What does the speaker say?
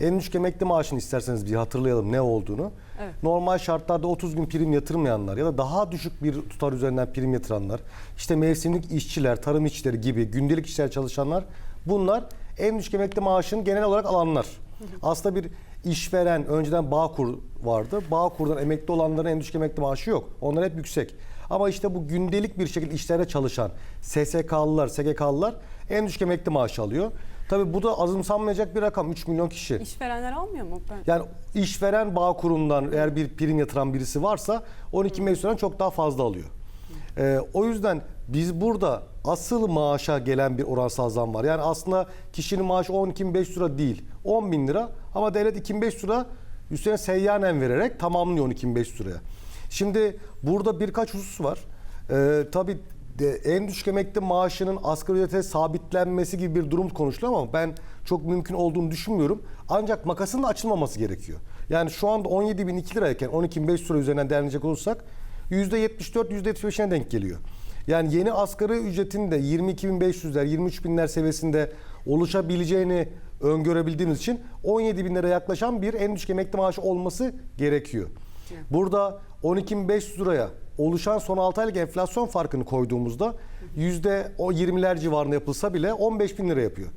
En düşük emekli maaşını isterseniz bir hatırlayalım ne olduğunu. Evet. Normal şartlarda 30 gün prim yatırmayanlar ya da daha düşük bir tutar üzerinden prim yatıranlar, işte mevsimlik işçiler, tarım işçileri gibi gündelik işler çalışanlar bunlar en düşük emekli maaşını genel olarak alanlar. Aslında bir işveren önceden Bağkur vardı. Bağkur'dan emekli olanların en düşük emekli maaşı yok. Onlar hep yüksek. Ama işte bu gündelik bir şekilde işlerde çalışan SSK'lılar, SGK'lılar en düşük emekli maaşı alıyor. Tabii bu da azımsanmayacak bir rakam 3 milyon kişi. İşverenler almıyor mu? Ben... Yani işveren bağ kurundan eğer bir prim yatıran birisi varsa 12 Mayıs'tan çok daha fazla alıyor. Ee, o yüzden biz burada asıl maaşa gelen bir oransal zam var. Yani aslında kişinin maaşı 12.500 lira değil 10 bin lira ama devlet 2.500 lira üstüne seyyanen vererek tamamlıyor 12.500 liraya. Şimdi burada birkaç husus var. Ee, tabii de, en düşük emekli maaşının asgari ücrete sabitlenmesi gibi bir durum konuşuluyor ama ben çok mümkün olduğunu düşünmüyorum. Ancak makasın da açılmaması gerekiyor. Yani şu anda 17.002 lirayken 12.500 lira üzerinden değerlenecek olursak %74 %75'ine denk geliyor. Yani yeni asgari ücretin de 22.500'ler 23.000'ler seviyesinde oluşabileceğini öngörebildiğimiz için 17 bin lira yaklaşan bir en düşük emekli maaşı olması gerekiyor. Burada 12.500 liraya oluşan son 6 aylık enflasyon farkını koyduğumuzda yüzde o 20'ler civarında yapılsa bile 15 bin lira yapıyor.